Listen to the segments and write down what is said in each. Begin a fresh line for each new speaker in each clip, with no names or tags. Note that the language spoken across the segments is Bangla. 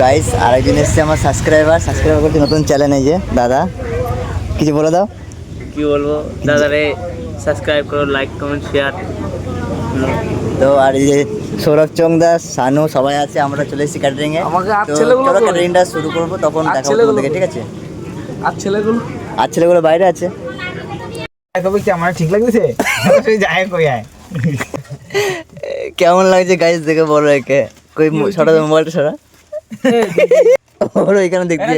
গাইস আরেকজন এসছে আমার সাবস্ক্রাইবার সাবস্ক্রাইবার করছে নতুন চ্যানেল এই যে দাদা। কিছু বলে দাও।
কি বলব? দাদা রে সাবস্ক্রাইব করো লাইক কমেন্ট শেয়ার
তো আর এই যে সৌরভ চংদা সানু সবাই আছে আমরা চলে এসেছি ক্যাটারিং এ।
আমাকে আর
তো
ছেলেগুলো
ক্যাটারিংটা শুরু করব তখন দেখা হবে ঠিক আছে?
আর ছেলেগুলো?
আর ছেলেগুলো বাইরে আছে।
কবে কি আমার ঠিক লাগতেছে তুই যায় কই আয়।
কেমন লাগছে গাইস দেখে বলো একে। কই সরা দাও মোবাইলটা সরা। ওর ওইখানে দেখবি।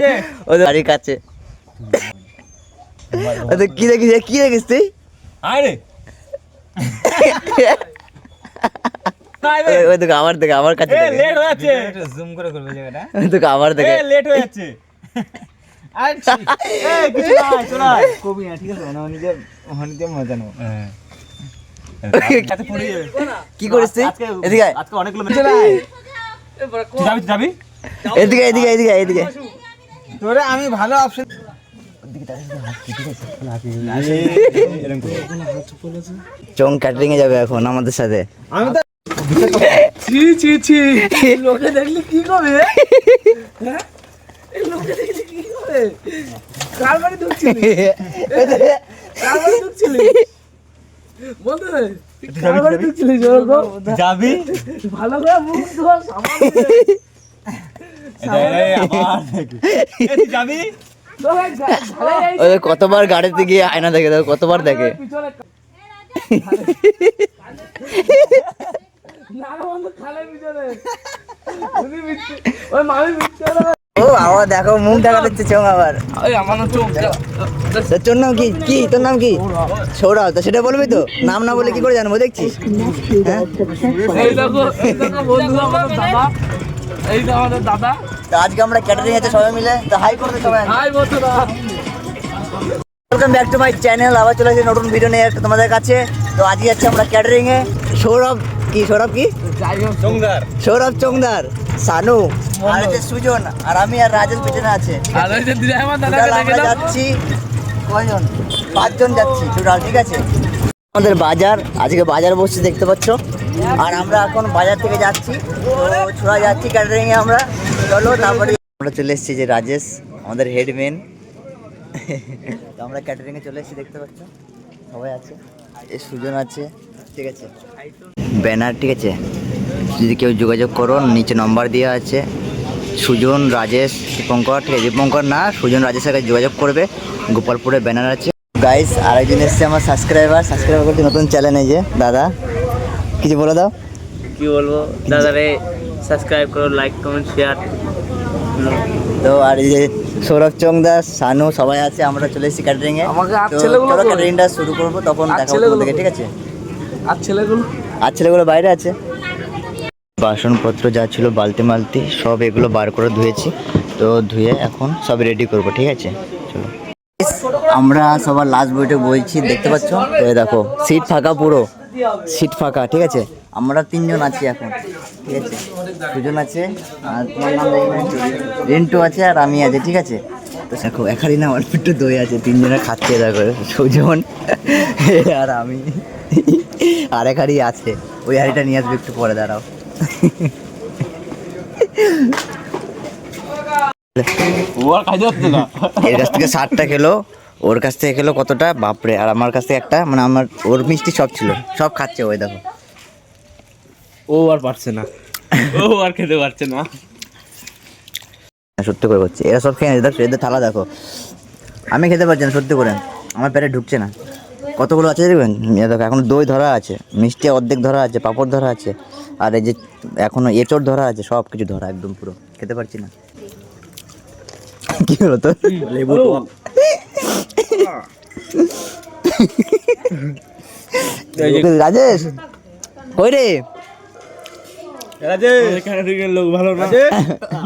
ওদের বাড়ির কাছে। ওদের কি দেখিস? কি দেখিস তুই?
আরে।
ওই- ওই দেখো আবার দেখে আমার কাছে
লেট হয়ে যাচ্ছে। জুম করে করবে জায়গাটা
ওই দেখো আবার দেখে।
লেট হয়ে যাচ্ছে। এই কিছু না চলো কবি না ঠিক আছে না নিজে হনিতে মজা নাও এত
কি করিস তুই? এদিকে
আজকে অনেকগুলো যাবি?
এদিকে এদিকে এদিকে এদিকে।
তোরে আমি ভালো অপশন
চং ক্যাটারিং এ যাবে এখন আমাদের সাথে।
আমি তো
ছি ছি ছি। লোকে দেখলে কি করবে? হ্যাঁ? লোকে দেখলে কি করবে? কার বাড়ি ঢুকছিলি? কার বাড়ি ঢুকছিলি? বলতে কার বাড়ি ঢুকছিলি?
যাবি?
ভালো করে মুখ ধর
কতবার গাড়িতে গিয়ে আয়না দেখে দেখো কতবার দেখে? ও আবার দেখো মুখ দেখা আবার।
আমার চোখ
তো তোর নাম কি? কি? তোর নাম কি? সৌরভ। তো সেটা বলবি তো? নাম না বলে কি করে জানব? দেখছিস? হ্যাঁ?
এই যে আমাদের দাদা।
তো আজকে আমরা ক্যাটারিং আছে সবাই মিলে তো হাই করবে সবাই।
হাই বন্ধুরা।
Welcome back to my channel আবার চলে এসেছি নতুন ভিডিও নিয়ে তোমাদের কাছে। তো আজকে যাচ্ছি আমরা ক্যাটারিং এ। সৌরভ কি সৌরভ কি?
জংদার
সৌরভ চংদার সানু আর হচ্ছে সুজন আর আমি আর রাজেশ পেছনে আছে।
আর দিদি
যাচ্ছি কয়জন? পাঁচজন যাচ্ছি টোটাল ঠিক আছে? আমাদের বাজার, আজকে বাজার বসছে দেখতে পাচ্ছ। আর আমরা এখন বাজার থেকে যাচ্ছি। ছোড়া যাচ্ছি এ আমরা। চলো, তারপরে আমরা চলে এসেছি যে রাজেশ, আমাদের হেডম্যান তো আমরা ক্যাটারিং এ চলে এসেছি দেখতে পাচ্ছ। সবাই আছে। এই সুজন আছে, ঠিক আছে। ব্যানার, ঠিক আছে। যদি কেউ যোগাযোগ করো, নিচে নম্বর দেওয়া আছে। সুজন, রাজেশ, দীপঙ্কর, ঠিক আছে। দীপঙ্কর না, সুজন, রাজেশের কাছে যোগাযোগ করবে। গোপালপুরে ব্যানার আছে। গাইস আরেকজন এসছে আমার সাবস্ক্রাইবার সাবস্ক্রাইবার করছে নতুন চ্যানেল এই যে দাদা। কিছু বলে দাও।
কি বলব? দাদারে সাবস্ক্রাইব করো লাইক কমেন্ট শেয়ার
তো আর এই যে সৌরভ চংদা সানু সবাই আছে আমরা চলে এসেছি ক্যাটারিং এ।
আমাকে আর
তো
ছেলেগুলো
চলো ক্যাটারিংটা শুরু করব তখন দেখা হবে তোমাদেরকে ঠিক আছে?
আর ছেলেগুলো?
আর ছেলেগুলো বাইরে আছে। বাসনপত্র যা ছিল বালতি মালতি সব এগুলো বার করে ধুয়েছি। তো ধুয়ে এখন সব রেডি করব ঠিক আছে? চলো। আমরা সবার লাস্ট বইটা বইছি দেখতে পাচ্ছ? তো এই দেখো সিট ফাঁকা পুরো সিট ফাঁকা ঠিক আছে? আমরা তিনজন আছি এখন ঠিক আছে? দুজন আছে আর তোমার নাম রিন্টু আছে আর আমি আছে ঠিক আছে? তো দেখো এখানে না অল্প একটু দই আছে তিনজনে খাচ্ছে দেখো সুজন আর আমি আর এক হাড়ি আছে। ওই হাড়িটা নিয়ে আসবে একটু পরে দাঁড়াও। এর কাছ থেকে ষাটটা খেলো। ওর কাছ থেকে খেলো কতটা? বাপরে আর আমার কাছ থেকে একটা মানে আমার ওর মিষ্টি সব ছিল সব খাচ্ছে ওই দেখো।
ও আর পারছে না। ও আর খেতে পারছে না।
সত্যি করে করছে এরা সব খেয়ে দেখো এদের থালা দেখো। আমি খেতে পারছি না সত্যি করে। আমার পেটে ঢুকছে না। কতগুলো আছে দেখবেন? দেখো এখন দই ধরা আছে। মিষ্টি অর্ধেক ধরা আছে পাঁপড় ধরা আছে। আর এই যে এখনও এঁচড় ধরা আছে সব কিছু ধরা একদম পুরো। খেতে পারছি না। কি হলো তো লেবু রাজেশ? কই রে?
রাজেশ?
ক্যাটারিং এর লোক ভালো না?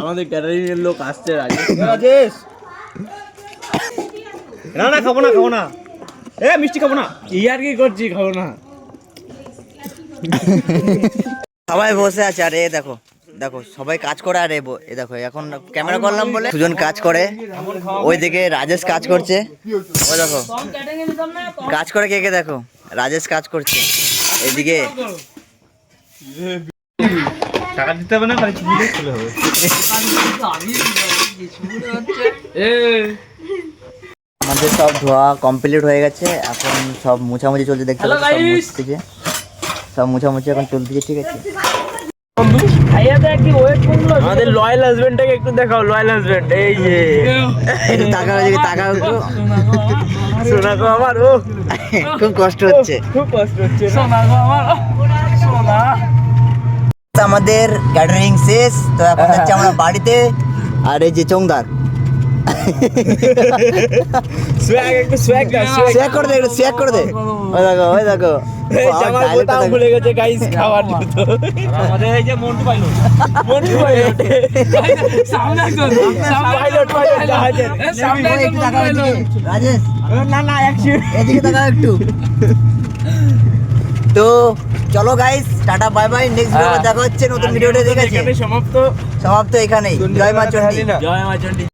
আমাদের ক্যাটারিং এর লোক আসছে রাজেশ।
রাজেশ? না না খাব না খাব না। এ মিষ্টি খাব না।
ইয়ার কি করছি খাব না।
সবাই বসে আছে আরে এ দেখো। দেখো সবাই কাজ করে আর এ দেখো এখন ক্যামেরা করলাম বলে দুজন কাজ করে ওইদিকে রাজেশ কাজ করছে। ও দেখো কাজ করে কে কে দেখো রাজেশ কাজ করছে এদিকে।
টাকা দিতে হবে না খালি খুলে হবে।
আমাদের সব ধোয়া কমপ্লিট হয়ে গেছে এখন সব মুছামুছি চলছে দেখতে পাচ্ছি, সব. মুছতেছে সব মুছামুছি এখন চলতেছে ঠিক আছে
ভাইয়া তো একটি ওয়েট করল
আমাদের লয়াল হাজবেন্ডটাকে একটু দেখাও লয়াল হাজবেন্ড এই যে।
একটু তাকাও এদিকে তাকাও একটু।
সোনা গো আমার ও।
খুব কষ্ট হচ্ছে।
খুব কষ্ট হচ্ছে।
সোনা গো আমার সোনা।
আমাদের ক্যাটারিং শেষ তো এখন যাচ্ছি আমরা বাড়িতে। আর এই যে চৌংদার।
সোয়াগ একটু সোয়াগ দাও সোয়াগ
করে দে একটু করে দে। ওই দেখো ওই দেখো।
জামার বোতাম ভুলে গেছে গাইস খাওয়ার জন্য।
আমাদের এই যে মন্টু পাইলো
মন্টু পাইলট।
সামনে একজন সামনে
পাইলট পাইলট। জাহাজের
সামনে একজন
একটু তাকাও
বন্ধু
এদিকে। রাজেশ।
না না অ্যাকচুয়ালি
এদিকে তাকাও একটু। তো চলো guys tata bye bye next video দেখা হচ্ছে নতুন ভিডিওটা
দেখেছি। সমাপ্ত।
সমাপ্ত এখানেই। জয় মা চণ্ডী।
জয় মা চণ্ডী।